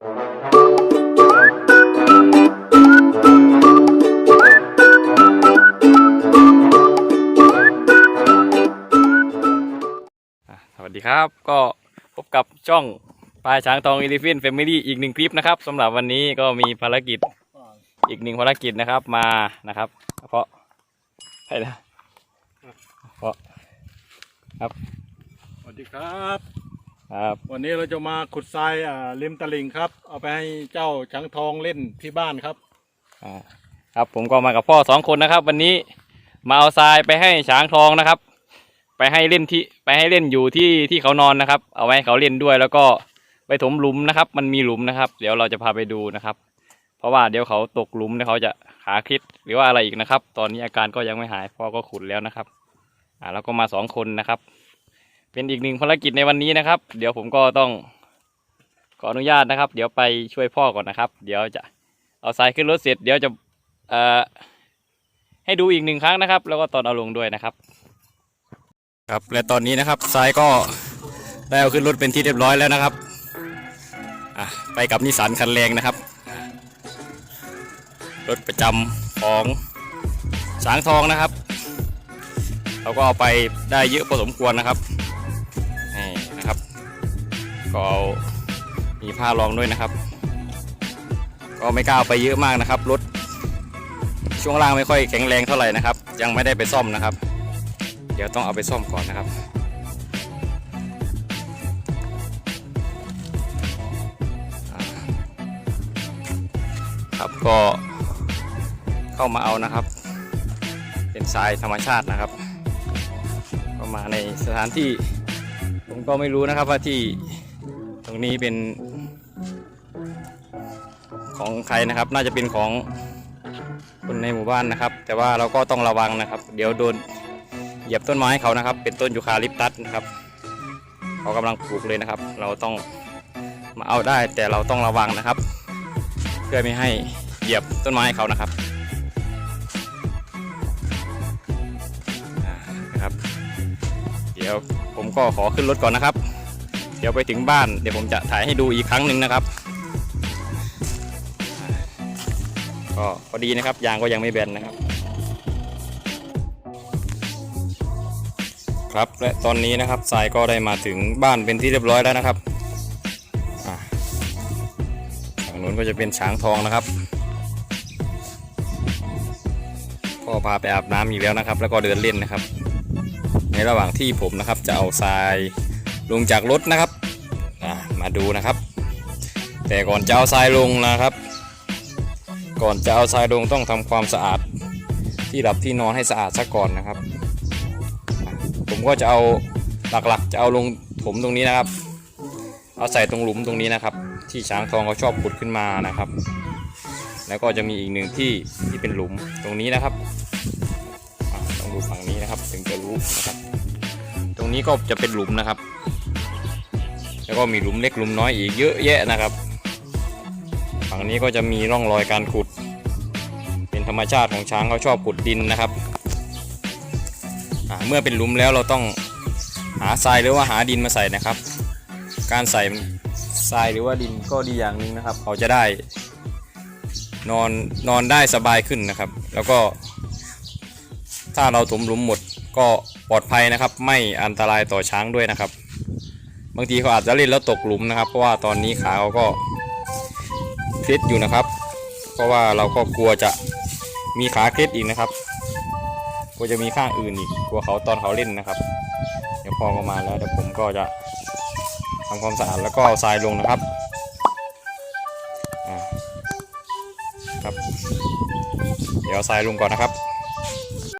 สวัสดีครับ ก็พบกับช่องปลายช้างทองอีลิฟินแฟมิลี่อีกหนึ่งคลิปนะครับสำหรับวันนี้ก็มีภารกิจอีกหนึ่งภารกิจนะครับมานะครับ เพราะให้นะเพราะสวัสดีครับ ครับวันนี้เราจะมาขุดทรายอ่าริมตลิ่งครับ เอาไปให้เจ้าช้างทองเล่นที่บ้านครับอ่าครับผมก็มากับพ่อสองคนนะครับ วันนี้มาเอาทรายไปให้ช้างทองนะครับ ไปให้เล่นที่ไปให้เล่นอยู่ที่ที่เขานอนนะครับ เอาไว้ให้เขาเล่นด้วยแล้วก็ไปถมหลุมนะครับ มันมีหลุมนะครับ เดี๋ยวเราจะพาไปดูนะครับ เพราะว่าเดี๋ยวเขาตกหลุมเนี่ยเขาจะขาคลิดหรือว่าอะไรอีกนะครับ ตอนนี้อาการก็ยังไม่หายพ่อก็ขุดแล้วนะครับ อ่าแล้วก็มาสองคนนะครับ เป็นอีกหนึ่งภารกิจในวันนี้นะครับ เดี๋ยวผมก็ต้องขออนุญาตนะครับ เดี๋ยวไปช่วยพ่อก่อนนะครับ เดี๋ยวจะเอาทรายขึ้นรถเสร็จ เดี๋ยวจะเอ่อให้ดูอีกหนึ่งครั้งนะครับ แล้วก็ตอนเอาลงด้วยนะครับ ครับและตอนนี้นะครับทรายก็ได้เอาขึ้นรถเป็นที่เรียบร้อยแล้วนะครับอะไปกับนิสสันคันแรงนะครับ รถประจำของสางทองนะครับเราก็เอาไปได้เยอะพอสมควรนะครับ ก็เอามีผ้ารองด้วยนะครับ ก็ไม่กล้าไปเยอะมากนะครับรถช่วงล่างไม่ค่อยแข็งแรงเท่าไหร่นะครับ ยังไม่ได้ไปซ่อมนะครับ เดี๋ยวต้องเอาไปซ่อมก่อนนะครับครับก็เข้ามาเอานะครับ เป็นทรายธรรมชาตินะครับก็มาในสถานที่ผมก็ไม่รู้นะครับว่าที่ รงนี้เป็นของใครนะครับ น่าจะเป็นของคนในหมู่บ้านนะครับ แต่ว่าเราก็ต้องระวังนะครับ เดี๋ยวโดนเหยียบต้นไม้เขานะครับ เป็นต้นยูคาลิปตัสนะครับเขากำลังปลูกเลยนะครับ เราต้องมาเอาได้แต่เราต้องระวังนะครับ เพื่อไม่ให้เหยียบต้นไม้เขานะครับนะครับ เดี๋ยวผมก็ขอขึ้นรถก่อนนะครับ เดี๋ยวไปถึงบ้านเดี๋ยวผมจะถ่ายให้ดูอีกครั้งหนึ่งนะครับก็พอดีนะครับยางก็ยังไม่แบนนะครับ ครับและตอนนี้นะครับทรายก็ได้มาถึงบ้านเป็นที่เรียบร้อยแล้วนะครับฝั่งนู้นก็จะเป็นช้างทองนะครับพ่อพาไปอาบน้ำอีกแล้วนะครับ แล้วก็เดินเล่นนะครับ ในระหว่างที่ผมนะครับจะเอาทราย ลงจากรถนะครับมาดูนะครับ แต่ก่อนจะเอาทรายลงนะครับ ก่อนจะเอาทรายลงต้องทำความสะอาด ที่หลับที่นอนให้สะอาดซะก่อนนะครับ ผมก็จะเอาหลักๆ จะเอาลงถมตรงนี้นะครับ เอาใส่ตรงหลุมตรงนี้นะครับ ที่ช้างทองเขาชอบขุดขึ้นมานะครับ แล้วก็จะมีอีกหนึ่งที่ที่เป็นหลุมตรงนี้นะครับต้องดูฝั่งนี้นะครับถึงจะรู้นะครับ ตรงนี้ก็จะเป็นหลุมนะครับ แล้วก็มีหลุมเล็กหลุมน้อยอีกเยอะแยะนะครับ ฝั่งนี้ก็จะมีร่องรอยการขุด เป็นธรรมชาติของช้างเขาชอบขุดดินนะครับเมื่อเป็นหลุมแล้วเราต้องหาทรายหรือว่าหาดินมาใส่นะครับ การใส่ทรายหรือว่าดินก็ดีอย่างหนึ่งนะครับ เขาจะได้นอนนอนได้สบายขึ้นนะครับ แล้วก็ ถ้าเราถมหลุมหมดก็ปลอดภัยนะครับ ไม่อันตรายต่อช้างด้วยนะครับางทีเขาอาจจะเล่นแล้วตกหลุมนะครับ เพราะว่าตอนนี้ขาเขาก็เคล็ดอยู่นะครับ เพราะว่าเราก็กลัวจะมีขาเคล็ดอีกนะครับกลัวจะมีข้างอื่นอีกกลัวเขาตอนเขาเล่นนะครับ เดี๋ยวพอก็มาแล้วเดี๋ยวผมก็จะทำความสะอาดแล้วก็เอาทรายลงนะครับครับ เดี๋ยวเอาทรายลงก่อนนะครับ